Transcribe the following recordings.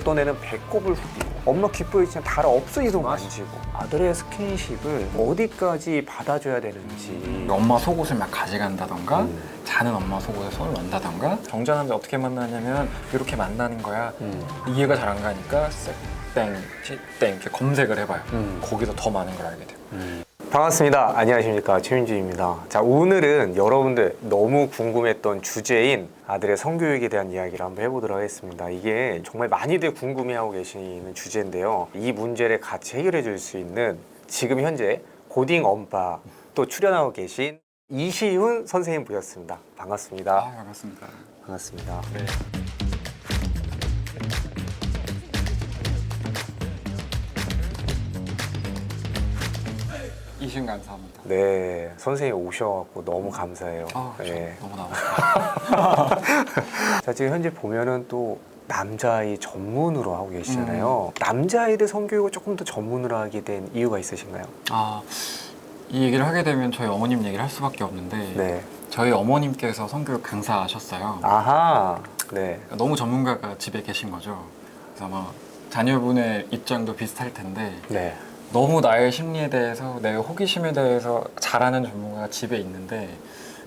어떤 애는 배꼽을 후비고 엄마 있지만 다리 없어지도 만지고 아들의 스킨십을 어디까지 받아줘야 되는지. 엄마 속옷을 막 가져간다던가 음. 자는 엄마 속옷에 손을 얹다던가. 정전남자 어떻게 만나냐면 이렇게 만나는 거야. 음. 이해가 잘 안 가니까 땡, 땡 이렇게 검색을 해봐요. 음. 거기서 더 많은 걸 알게 돼요 반갑습니다. 안녕하십니까. 최민주입니다. 자, 오늘은 여러분들 너무 궁금했던 주제인 아들의 성교육에 대한 이야기를 한번 해보도록 하겠습니다. 이게 정말 많이들 궁금해하고 계시는 주제인데요. 이 문제를 같이 해결해 줄 수 있는 지금 현재 고딩 엄빠 또 출연하고 계신 이시훈 선생님 모셨습니다. 반갑습니다. 아 반갑습니다 반갑습니다. 네. 이신 감사합니다 네, 선생님 오셔갖고 너무 감사해요. 아저 네. 너무 나와 자 지금 현재 보면은 또 남자아이 전문으로 하고 계시잖아요. 음. 남자아이들 성교육을 조금 더 전문으로 하게 된 이유가 있으신가요? 아, 이 얘기를 하게 되면 저희 어머님 얘기를 할 수밖에 없는데 네. 저희 어머님께서 성교육 강사하셨어요. 아하. 네. 너무 전문가가 집에 계신 거죠. 그래서 아마 자녀분의 입장도 비슷할 텐데 네. 너무 나의 심리에 대해서 내 호기심에 대해서 잘하는 전문가가 집에 있는데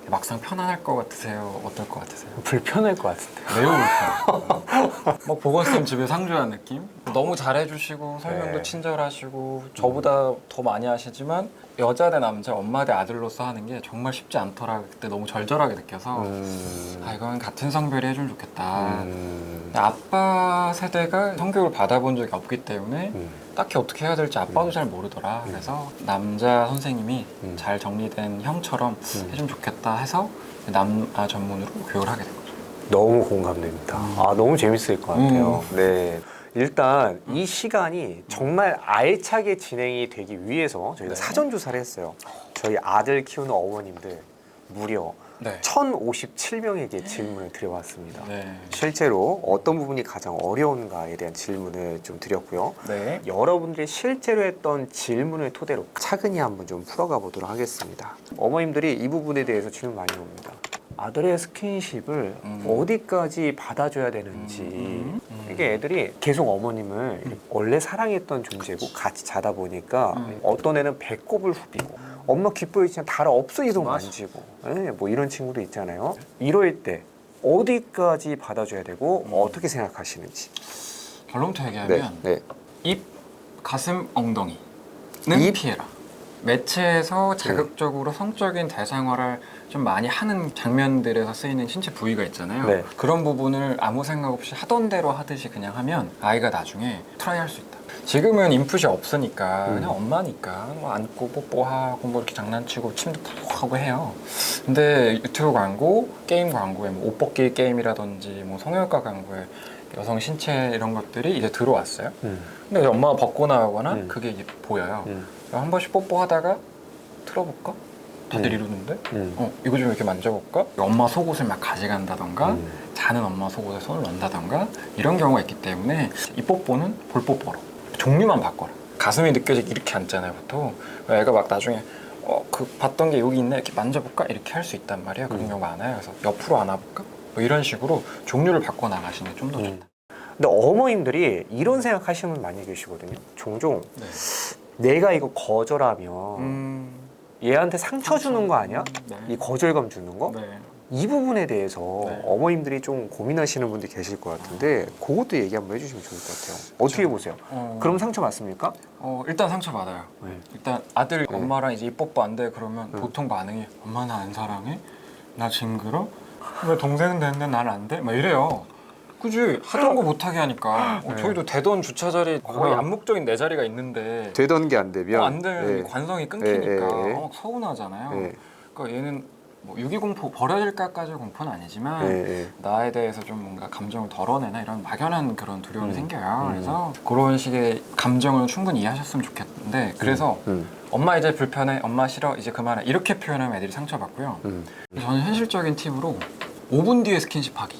막상 편안할 것 같으세요? 어떨 것 같으세요? 불편할 것 같은데요. 매우 불편해요. 막 보건쌤 집에 상주한 느낌? 너무 잘해주시고 설명도 네. 친절하시고 저보다 더 많이 하시지만 여자 대 남자, 엄마 대 아들로서 하는 게 정말 쉽지 않더라 그때 너무 절절하게 느껴서 음. 아 이건 같은 성별이 해주면 좋겠다. 음. 아빠 세대가 성교육을 받아본 적이 없기 때문에 음. 딱히 어떻게 해야 될지 아빠도 잘 모르더라. 그래서 남자 선생님이 음. 잘 정리된 형처럼 음. 해주면 좋겠다 해서 남아 전문으로 교육을 하게 된 거죠. 너무 공감됩니다. 음. 아 너무 재밌을 것 같아요. 네. 일단 이 시간이 정말 알차게 진행이 되기 위해서 저희가 네. 사전 조사를 했어요. 저희 아들 키우는 어머님들 무려 네. 1,057명에게 질문을 드려봤습니다. 네. 실제로 어떤 부분이 가장 어려운가에 대한 질문을 좀 드렸고요. 네. 여러분들이 실제로 했던 질문을 토대로 차근히 한번 좀 풀어가 보도록 하겠습니다. 어머님들이 이 부분에 대해서 질문 많이 옵니다. 아들의 스킨십을 음. 어디까지 받아줘야 되는지 음. 이게 애들이 계속 어머님을 이렇게 원래 사랑했던 존재고 같이 자다 보니까 음. 어떤 애는 배꼽을 후비고 엄마 귓보에 있지만 다리 없어지도. 만지고 예, 뭐 이런 친구도 있잖아요. 이럴 때 어디까지 받아줘야 되고 음. 어떻게 생각하시는지. 결론부터 얘기하면 네. 입, 가슴, 엉덩이는 입? 피해라. 매체에서 자극적으로 성적인 대상화를 좀 많이 하는 장면들에서 쓰이는 신체 부위가 있잖아요. 네. 그런 부분을 아무 생각 없이 하던 대로 하듯이 그냥 하면 아이가 나중에 트라이 할 수 있다. 지금은 인풋이 없으니까 음. 그냥 엄마니까 뭐 안고 뽀뽀하고 뭐 이렇게 장난치고 침도 타고 하고 해요. 근데 유튜브 광고, 게임 광고에 뭐 옷 벗기 게임이라든지 뭐 성형외과 광고에 여성 신체 이런 것들이 이제 들어왔어요. 음. 근데 엄마가 벗고 나오거나 음. 그게 이제 보여요. 음. 한 번씩 뽀뽀하다가 틀어볼까? 다들 음. 이러는데? 음. 어, 이거 좀 이렇게 만져볼까? 엄마 속옷을 막 가져간다던가 음. 자는 엄마 속옷에 손을 얹다던가 이런 경우가 있기 때문에 이 뽀뽀는 볼 뽀뽀로 종류만 바꿔라. 가슴이 느껴지게 이렇게 앉잖아요, 보통. 애가 막 나중에 어, 그 봤던 게 여기 있네 이렇게 만져볼까? 이렇게 할 수 있단 말이에요. 그런 음. 경우가 많아요. 그래서 옆으로 안아볼까? 뭐 이런 식으로 종류를 바꿔 나가시는 게 좀더 음. 좋다. 근데 어머님들이 이런 생각하시는 분 많이 계시거든요. 종종 네. 내가 이거 거절하면 음, 얘한테 상처 주는 거 아니야? 네. 이 거절감 주는 거? 네. 이 부분에 대해서 네. 어머님들이 좀 고민하시는 분들이 계실 것 같은데 그것도 얘기 한번 해주시면 좋을 것 같아요. 어떻게 보세요? 어, 그럼 상처 받습니까? 어, 일단 상처 받아요. 네. 일단 아들 네. 엄마랑 이제 뽀뽀 안 돼 그러면 네. 보통 반응이 엄마 나 안 사랑해? 나 징그러? 왜 동생은 되는데 난 안 돼? 막 이래요. 그지 하던 거 못하게 하니까 어, 네. 저희도 되던 주차 자리 거의 어. 암묵적인 내 자리가 있는데 되던 게 안 되면 어, 안 되면 이 관성이 끊기니까 네, 네, 네. 어, 서운하잖아요. 네, 그러니까 얘는 뭐 유기공포 버려질까까지 공포는 아니지만 네, 네. 나에 대해서 좀 뭔가 감정을 덜어내나 이런 막연한 그런 두려움이 음. 생겨요. 음. 그래서 그런 식의 감정을 충분히 이해하셨으면 좋겠는데 그래서 음, 엄마 이제 불편해, 엄마 싫어, 이제 그만해 이렇게 표현하면 애들이 상처받고요. 음, 저는 현실적인 팁으로 5분 뒤에 스킨십 하기를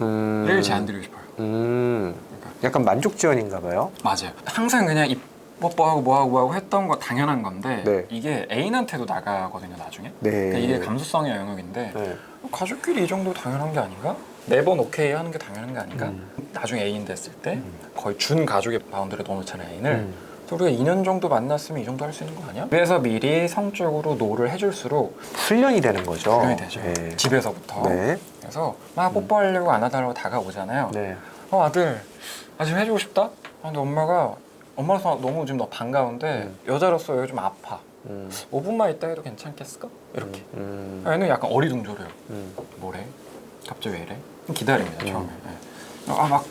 음. 제안드리고 싶어요. 음. 그러니까 약간 만족 지원인가 봐요. 맞아요. 항상 그냥 입 뽀뽀하고 뭐하고 뭐하고 했던 거 당연한 건데 네. 이게 애인한테도 나가거든요 나중에. 네. 그러니까 이게 감수성의 영역인데 네. 가족끼리 이 정도 당연한 게 아닌가? 매번 오케이 하는 게 당연한 게 아닌가? 음. 나중에 애인 됐을 때 거의 준 가족의 바운드를 넣어놓잖아요 애인을 음. 우리가 2년 정도 만났으면 이 정도 할 수 있는 거 아니야? 그래서 미리 성적으로 노를 해줄수록 훈련이 되는 거죠. 훈련이 되죠 네. 집에서부터 네. 그래서 막 뽀뽀하려고 안아달라고 다가오잖아요 네. 어 아들 아 지금 해주고 싶다? 아, 근데 엄마가 엄마로서 너무 지금 너 반가운데 음. 여자로서 좀 아파 음. 5분만 있다 해도 괜찮겠을까? 이렇게 음. 얘는 약간 어리둥절해요 음. 뭐래? 갑자기 왜 이래? 기다립니다 음. 처음에 네. 아막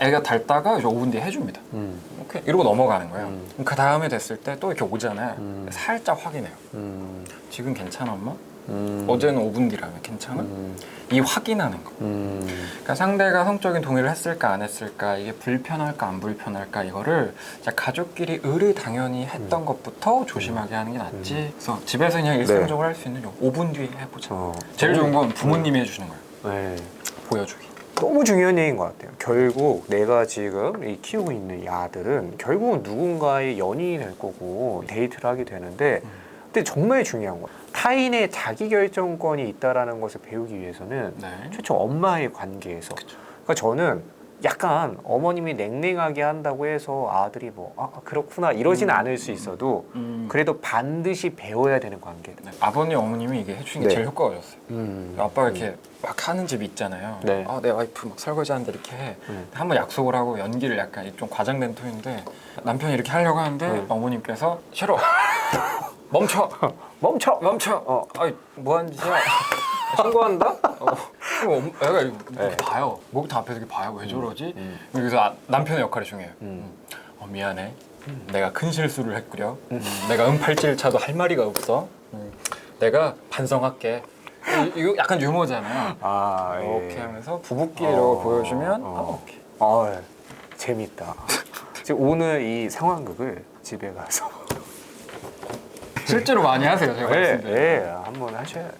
애가 닳다가 이제 5분 뒤에 해줍니다 음. 오케이 이러고 넘어가는 거예요 음. 그 다음에 됐을 때 또 이렇게 오잖아요 음. 살짝 확인해요 음. 지금 괜찮아 엄마? 음. 어제는 5분 뒤라면 괜찮아? 음. 이 확인하는 거 음. 그러니까 상대가 성적인 동의를 했을까 안 했을까 이게 불편할까 안 불편할까 이거를 가족끼리 의를 당연히 했던 것부터 조심하게 하는 게 낫지 음. 그래서 집에서 그냥 일상적으로 할 수 있는 요 5분 뒤에 해보자 어. 제일 좋은 건 부모님이 해주시는 거예요 네. 보여주기 너무 중요한 얘기인 것 같아요. 결국 내가 지금 이 키우고 있는 이 아들은 결국은 누군가의 연인이 될 거고 데이트를 하게 되는데 음. 근데 정말 중요한 거 타인의 자기 결정권이 있다라는 것을 배우기 위해서는 네. 최초 엄마의 관계에서 그러니까 저는 약간 어머님이 냉랭하게 한다고 해서 아들이 뭐 아, 그렇구나 이러지는 음. 않을 수 있어도 음. 그래도 반드시 배워야 되는 관계들. 네. 아버님 어머님이 이게 해주신 게 네. 제일 효과적이었어요 음. 아빠가 이렇게 막 하는 집이 있잖아요 네. 아, 내 와이프 막 설거지 하는데 이렇게 해 음. 한번 약속을 하고 연기를 약간 좀 과장된 톤인데 남편이 이렇게 하려고 하는데 음. 어머님께서 싫어 멈춰 멈춰. 멈춰 어. 아이 뭐 하는 짓이야 신고한다 어. 그럼 엄- 애가 이렇게 네. 봐요 목욕탕 앞에서 이렇게 봐요 왜 저러지 음. 여기서 아, 남편의 역할이 중요해요 음. 어, 미안해 내가 큰 실수를 했구려 음, 내가 은팔찌를 차도 할 말이가 없어 음, 내가 반성할게 이- 이거 약간 유머잖아요 아 예. 이렇게 하면서 부부끼리로 어, 보여주면 어. 아, 오케이 아 재밌다. 지금 오늘 이 상황극을 집에 가서 실제로 많이 하세요 제가 예, 말씀드린 예, 한번 하셔야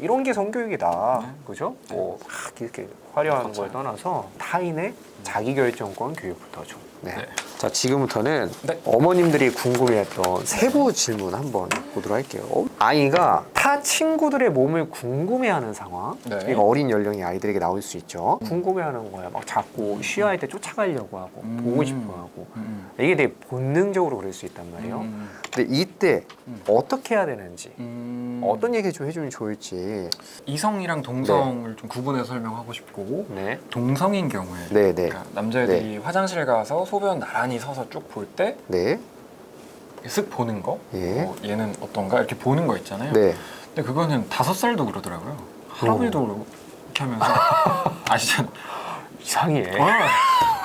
이런 게 성교육이다. 네. 그죠? 뭐막 이렇게 화려한 걸 떠나서 타인의 자기 결정권 교육부터 좀. 네. 네. 자 지금부터는 네. 어머님들이 궁금해했던 세부 질문 한번 보도록 할게요. 어, 아이가 타 친구들의 몸을 궁금해하는 상황. 네. 이거 어린 연령의 아이들에게 나올 수 있죠. 궁금해하는 거야. 막 자꾸 쉬어할 때 쫓아가려고 하고 음. 보고 싶어하고. 음, 이게 되게 본능적으로 그럴 수 있단 말이에요. 음, 근데 이때 음. 어떻게 해야 되는지 음. 어떤 얘기 좀 해주면 좋을지. 이성이랑 동성을 좀 구분해서 설명하고 싶고 네. 동성인 경우에 네, 네. 그러니까 남자애들이 화장실 가서 소변 나란히 서서 쭉 볼 때 네. 쓱 보는 거 예. 뭐 얘는 어떤가 이렇게 보는 거 있잖아요 네. 근데 그거는 다섯 살도 그러더라고요 할아버지도 이렇게 하면서 아시잖아요 이상해. 어,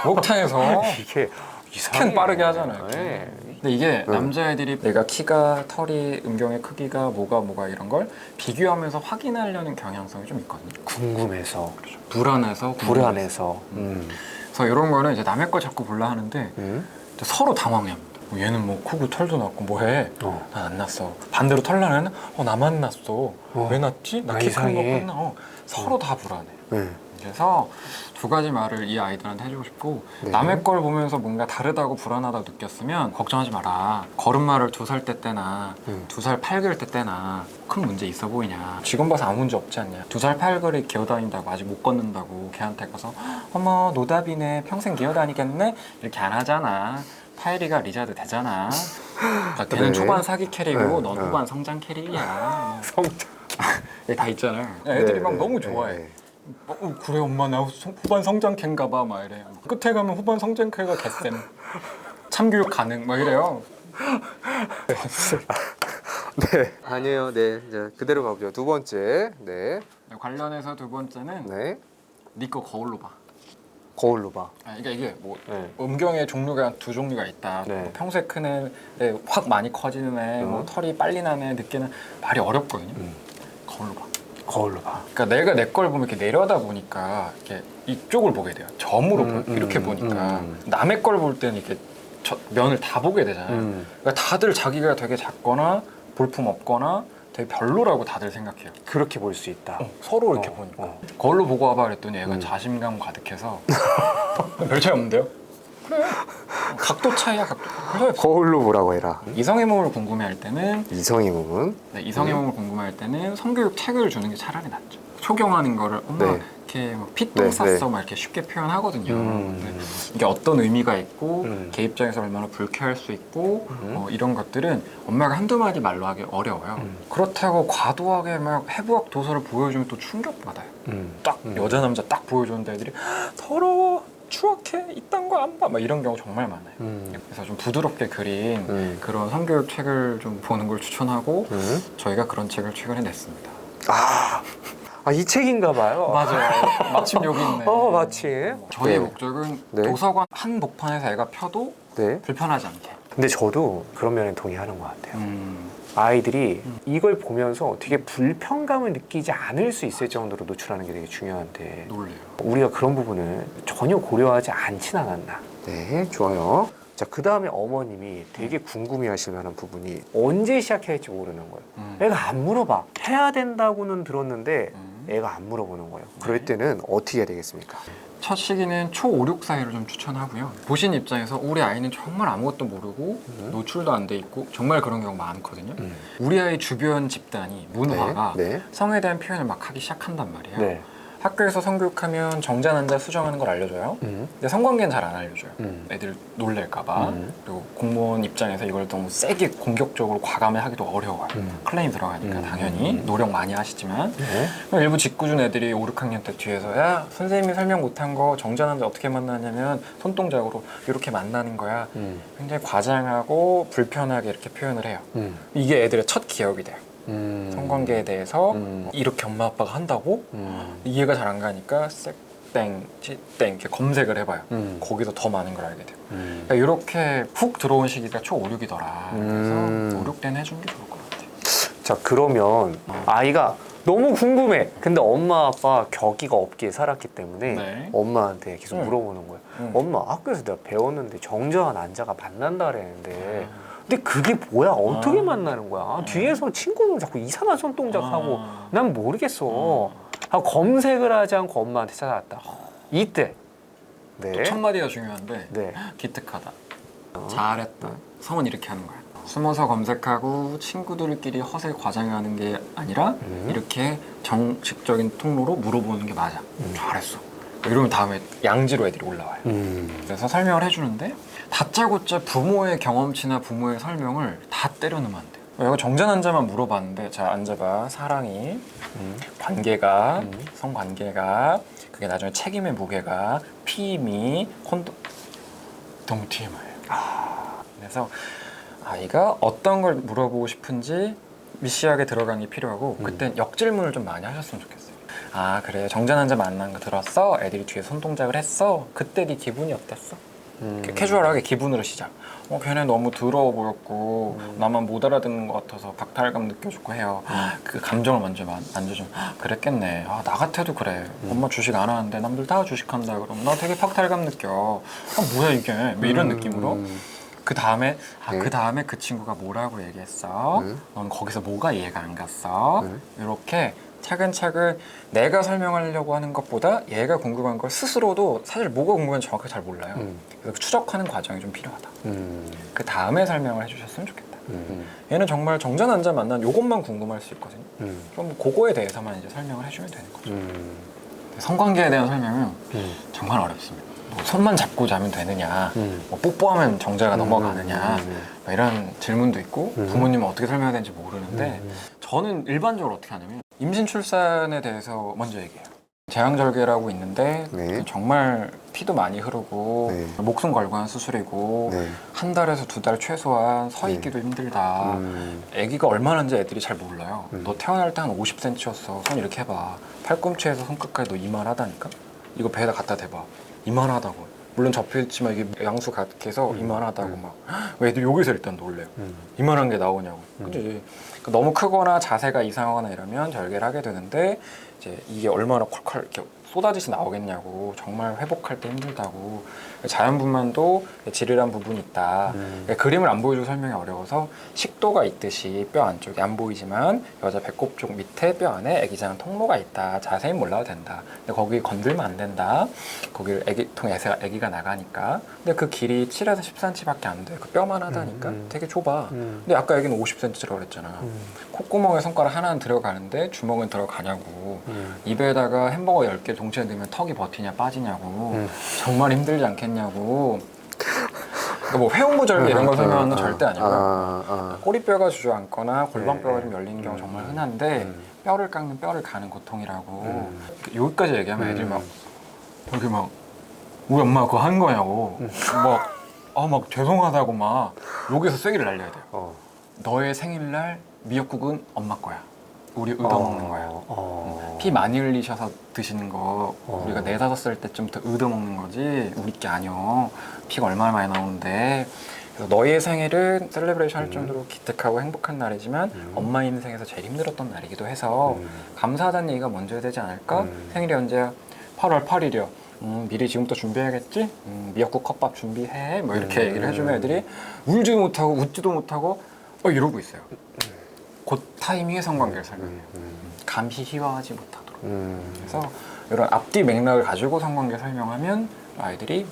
목욕탕에서 이게. 스캔 빠르게 하잖아요. 네. 근데 이게 네. 남자애들이 내가 키가 털이 음경의 크기가 뭐가 뭐가 이런 걸 비교하면서 확인하려는 경향성이 좀 있거든요 궁금해서 불안해서 불안해서. 음. 그래서 이런 거는 이제 남의 걸 자꾸 볼라 하는데 음. 서로 당황해합니다. 뭐 얘는 뭐 크고 털도 났고 뭐해? 어. 난 안 났어. 반대로 털 나면 어 나만 났어. 어. 왜 났지? 아, 나키큰거 이상해. 끝나. 어. 서로 다 불안해. 네. 그래서 두 가지 말을 이 아이들한테 해주고 싶고 네. 남의 걸 보면서 뭔가 다르다고 불안하다고 느꼈으면 걱정하지 마라. 걸음마를 두 살 때 때나 음. 두 살 팔개월 때 때나 큰 문제 있어 보이냐. 지금 봐서 아무 문제 없지 않냐. 두 살 팔개월이 기어다닌다고 아직 못 걷는다고 걔한테 가서 어머 노답이네 평생 기어다니겠네 이렇게 안 하잖아. 파이리가 리자드 되잖아. 그러니까 걔는 네. 초반 사기 캐릭이고 네, 넌 네. 후반 성장 캐릭이야. 성장. 여기 다 있잖아요. 애들이 네, 막 네, 너무 네, 좋아해. 네. 어, 어, 그래 엄마 나 성- 후반 성장캐인가 봐막 이래 끝에 가면 후반 성장캐가 개쌤 참교육 가능 막 이래요 네. 아니에요. 네. 이제 그대로 가보죠. 두 번째. 네. 관련해서 두 번째는 네. 네 거 거울로 봐 거울로 봐. 아, 그러니까 이게 뭐 네. 음경의 종류가 두 종류가 있다 네. 뭐 평소에 큰 애, 애, 확 많이 커지는 애, 뭐 음. 털이 빨리 나는 애, 늦게 나 말이 어렵거든요 음. 거울로 봐 거울로 봐. 그러니까 내가 내 걸 보면 이렇게 내려다 보니까 이렇게 이쪽을 보게 돼요 점으로 음, 보- 이렇게 음, 보니까 음. 남의 걸 볼 때는 이렇게 저- 면을 다 보게 되잖아요 음. 그러니까 다들 자기가 되게 작거나 볼품 없거나 되게 별로라고 다들 생각해요. 그렇게 볼 수 있다. 어, 서로 이렇게 어, 보니까. 어. 거울로 보고 와봐 그랬더니 얘가 음. 자신감 가득해서 별 차이 없는데요? 그래. 각도 차이야 각도. 그래. 거울로 보라고 해라. 이성의 몸을 궁금해할 때는 이성의 몸은 네, 이성의 몸을 궁금해할 때는 성교육 책을 주는 게 차라리 낫죠. 초경하는 거를 엄마 네. 이렇게 막 피똥 네, 쌌어 네. 막 이렇게 쉽게 표현하거든요. 음. 근데 이게 어떤 의미가 있고 음. 걔 입장에서 얼마나 불쾌할 수 있고 음. 어, 이런 것들은 엄마가 한두 마디 말로 하기 어려워요. 음. 그렇다고 과도하게 막 해부학 도서를 보여주면 또 충격받아요. 음. 딱 음. 여자 남자 딱 보여주는데 애들이 더러워 추악해 이딴 거 안 봐 막 이런 경우 정말 많아요. 음. 그래서 좀 부드럽게 그린 음. 그런 성교육 책을 좀 보는 걸 추천하고 음. 저희가 그런 책을 최근에 냈습니다. 아, 아, 이 책인가 봐요. 맞아요. 마침 여기 있네. 어, 마침. 저희의 네. 목적은 네. 도서관 한 복판에서 애가 펴도 네. 불편하지 않게. 근데 저도 그런 면에 동의하는 것 같아요. 음. 아이들이 이걸 보면서 되게 불편감을 느끼지 않을 수 있을 정도로 노출하는 게 되게 중요한데 놀래요. 우리가 그런 부분을 전혀 고려하지 않진 않았나. 네, 좋아요. 자, 그 다음에 어머님이 되게 궁금해 하실 만한 부분이 언제 시작해야 할지 모르는 거예요. 음. 애가 안 물어봐. 해야 된다고는 들었는데 음. 애가 안 물어보는 거예요. 그럴 때는 어떻게 해야 되겠습니까? 첫 시기는 초 5, 6 사이를 좀 추천하고요. 보신 입장에서 우리 아이는 정말 아무것도 모르고 음. 노출도 안 돼 있고 정말 그런 경우 많거든요. 음. 우리 아이 주변 집단이 문화가 네, 네. 성에 대한 표현을 막 하기 시작한단 말이에요. 네. 학교에서 성교육하면 정자 난자 수정하는 걸 알려줘요. 음. 근데 성관계는 잘 안 알려줘요. 음. 애들 놀랄까봐 음. 그리고 공무원 입장에서 이걸 너무 세게 공격적으로 과감히 하기도 어려워요. 음. 클레임 들어가니까 음. 당연히 음. 노력 많이 하시지만 네. 그럼 일부 직구준 애들이 5, 6학년 때 뒤에서 야 선생님이 설명 못한 거 정자 난자 어떻게 만나냐면 손동작으로 이렇게 만나는 거야. 음. 굉장히 과장하고 불편하게 이렇게 표현을 해요. 음. 이게 애들의 첫 기억이 돼요. 음. 성관계에 대해서 음. 이렇게 엄마 아빠가 한다고 음. 이해가 잘 안 가니까 땡, 땡 이렇게 검색을 해봐요. 음. 거기서 더 많은 걸 알게 돼요. 음. 그러니까 이렇게 훅 들어온 시기가 초 5, 6이더라. 음. 그래서 5, 6 때는 해주는 게 좋을 것 같아요. 자 그러면 아이가 너무 궁금해. 근데 엄마 아빠 격의가 없기에 살았기 때문에 네. 엄마한테 계속 응. 물어보는 거예요. 응. 엄마 학교에서 내가 배웠는데 정자와 난자가 만난다 그랬는데 아. 근데 그게 뭐야? 어떻게 아. 만나는 거야? 음. 뒤에서 친구는 자꾸 이상한 손동작 하고 아. 난 모르겠어. 음. 하고 검색을 하지 않고 엄마한테 찾아왔다. 이때 네. 또 첫 마디가 중요한데 네. 기특하다. 어. 잘했다. 성은 이렇게 하는 거야. 숨어서 검색하고 친구들끼리 허세 과장하는 게 아니라 음. 이렇게 정식적인 통로로 물어보는 게 맞아. 음. 잘했어. 이러면 다음에 양지로 애들이 올라와요. 음. 그래서 설명을 해주는데 다짜고짜 부모의 경험치나 부모의 설명을 다 때려 넣으면 안 돼요. 내가 정자난자만 물어봤는데 자 앉아봐 사랑이 음. 관계가 음. 성관계가 그게 나중에 책임의 무게가 피임이 콘도 너무 TMI예요. 그래서 아이가 어떤 걸 물어보고 싶은지 미시하게 들어가는 게 필요하고 음. 그땐 역질문을 좀 많이 하셨으면 좋겠어요. 아 그래 정자난자 만난 거 들었어? 애들이 뒤에 손 동작을 했어? 그때 네 기분이 어땠어? 음. 이렇게 캐주얼하게 기분으로 시작. 어, 걔네 너무 더러워 보였고 음. 나만 못 알아듣는 것 같아서 박탈감 느껴지고 해요. 그 감정을 먼저 만- 만져주면 "아, 그랬겠네. 아, 나 같아도 그래. 음. 엄마 주식 안 하는데 남들 다 주식한다 그러면 나 되게 박탈감 느껴. 아, 뭐야 이게? 뭐 이런 음. 느낌으로. 그 다음에 아, 네. 그 다음에 그 친구가 뭐라고 얘기했어? 네. 넌 거기서 뭐가 이해가 안 갔어? 네. 이렇게 차근차근 내가 설명하려고 하는 것보다 얘가 궁금한 걸 스스로도 사실 뭐가 궁금한지 정확하게 잘 몰라요. 음. 그래서 추적하는 과정이 좀 필요하다. 음. 그 다음에 설명을 해주셨으면 좋겠다. 음. 얘는 정말 정자난자 만난 요것만 궁금할 수 있거든요. 음. 그럼 그거에 대해서만 이제 설명을 해주면 되는 거죠. 음. 성관계에 대한 설명은 음. 정말 어렵습니다. 뭐 손만 잡고 자면 되느냐, 음. 뭐 뽀뽀하면 정자가 넘어가느냐, 음. 뭐 이런 질문도 있고 음. 부모님은 어떻게 설명해야 되는지 모르는데 음. 저는 일반적으로 어떻게 하냐면 임신 출산에 대해서 먼저 얘기해요. 제왕절개라고 있는데 네. 정말 피도 많이 흐르고 네. 목숨 걸고 한 수술이고 네. 한 달에서 두 달 최소한 서 네. 있기도 힘들다. 음. 아기가 얼마나인지 애들이 잘 몰라요. 음. 너 태어날 때 한 50cm였어. 손 이렇게 해봐. 팔꿈치에서 손끝까지 너 이만하다니까? 이거 배에다 갖다 대봐. 이만하다고. 물론 접혀있지만 이게 양수 각해서 음. 이만하다고 음. 막. 왜 애들 여기서 일단 놀래요. 음. 이만한 게 나오냐고. 음. 근데 이제 너무 크거나 자세가 이상하거나 이러면 절개를 하게 되는데 이제 이게 얼마나 콸콸 이렇게 쏟아지시 나오겠냐고 정말 회복할 때 힘들다고 자연분만도 지르란 부분이 있다 음. 그러니까 그림을 안 보여주고 설명이 어려워서 식도가 있듯이 뼈 안쪽에 안 보이지만 여자 배꼽 쪽 밑에 뼈 안에 애기장 통로가 있다 자세히 몰라도 된다 근데 거기 건들면 안 된다 거기를 애기통 에서 애기가 나가니까 근데 그 길이 7에서 10cm밖에 안 돼 그 뼈만 하다니까 음, 음. 되게 좁아 음. 근데 아까 얘기는 50cm라고 그랬잖아 음. 콧구멍에 손가락 하나는 들어가는데 주먹은 들어가냐고 음. 입에다가 햄버거 10개 동시에 넣으면 턱이 버티냐 빠지냐고 음. 정말 힘들지 않겠냐 고 그러니까 뭐 회원부절개 이런 걸 설명하는 건 절대 아니고요 아, 아. 꼬리뼈가 주저앉거나 골반뼈가 네. 좀 열리는 경우 음. 정말 흔한데 음. 뼈를 깎는 뼈를 가는 고통이라고 음. 여기까지 얘기하면 애들이 음. 막 여기 막 우리 엄마 그거 한 거냐고 음. 막아 막 죄송하다고 막 여기서 쐐기를 날려야 돼요 어. 너의 생일날 미역국은 엄마 거야 우리 얻어먹는 거야 어. 피 많이 흘리셔서 드시는 거 어. 우리가 네 다섯 살 때쯤부터 얻어먹는 거지 우리 게 아니여 피가 얼마나 많이 나오는데 그래서 너의 생일은 셀레브레이션 할 음. 정도로 기특하고 행복한 날이지만 음. 엄마 인생에서 제일 힘들었던 날이기도 해서 음. 감사하다는 얘기가 먼저 해야 되지 않을까? 음. 생일이 언제야? 8월 8일이요. 음, 미리 지금부터 준비해야겠지? 음, 미역국 컵밥 준비해. 뭐 이렇게 음. 얘기를 해주면 애들이 울지도 못하고 웃지도 못하고 어 이러고 있어요. 그 타이밍에 성관계를 설명해요. 음. 음. 감히 희화하지 못하도록. 음. 그래서 이런 앞뒤 맥락을 가지고 성관계 설명하면 아이들이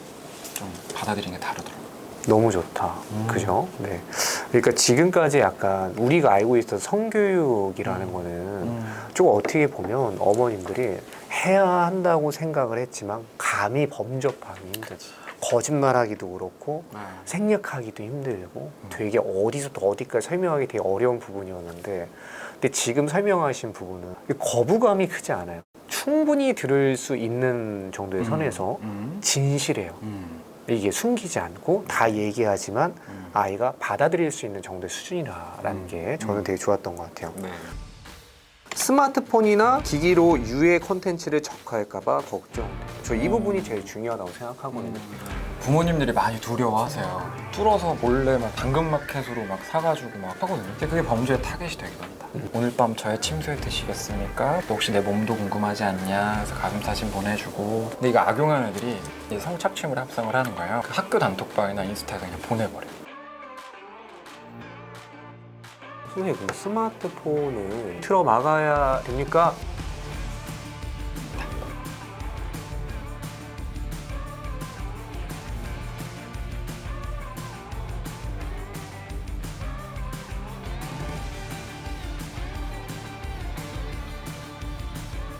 좀 받아들이는 게 다르더라고요. 너무 좋다. 음. 그죠? 네. 그러니까 지금까지 약간 우리가 알고 있던 성교육이라는 음. 거는 좀 어떻게 보면 어머님들이 해야 한다고 생각을 했지만 감히 범접하기 힘들지. 거짓말하기도 그렇고 네. 생략하기도 힘들고 음. 되게 어디서부터 어디까지 설명하기 되게 어려운 부분이었는데 근데 지금 설명하신 부분은 거부감이 크지 않아요. 충분히 들을 수 있는 정도의 선에서 음. 진실해요. 음. 이게 숨기지 않고 다 얘기하지만 음. 아이가 받아들일 수 있는 정도의 수준이라는 음. 게 저는 음. 되게 좋았던 것 같아요. 네. 스마트폰이나 기기로 유해 콘텐츠를 접할까봐 걱정. 저이 부분이 제일 중요하다고 생각하거든요. 부모님들이 많이 두려워하세요. 뚫어서 몰래 막 당근마켓으로 막 사가지고 막 하거든요. 근데 그게 범죄의 타겟이 되기도 합니다. 오늘 밤 저의 침소에 드시겠습니까? 또 혹시 내 몸도 궁금하지 않냐? 그래서 가슴 사진 보내주고. 근데 이거 악용하는 애들이 이 성착취물 합성을 하는 거예요. 그 학교 단톡방이나 인스타에 그냥 보내버려요. 선생님, 그럼 스마트폰을 틀어 막아야 됩니까?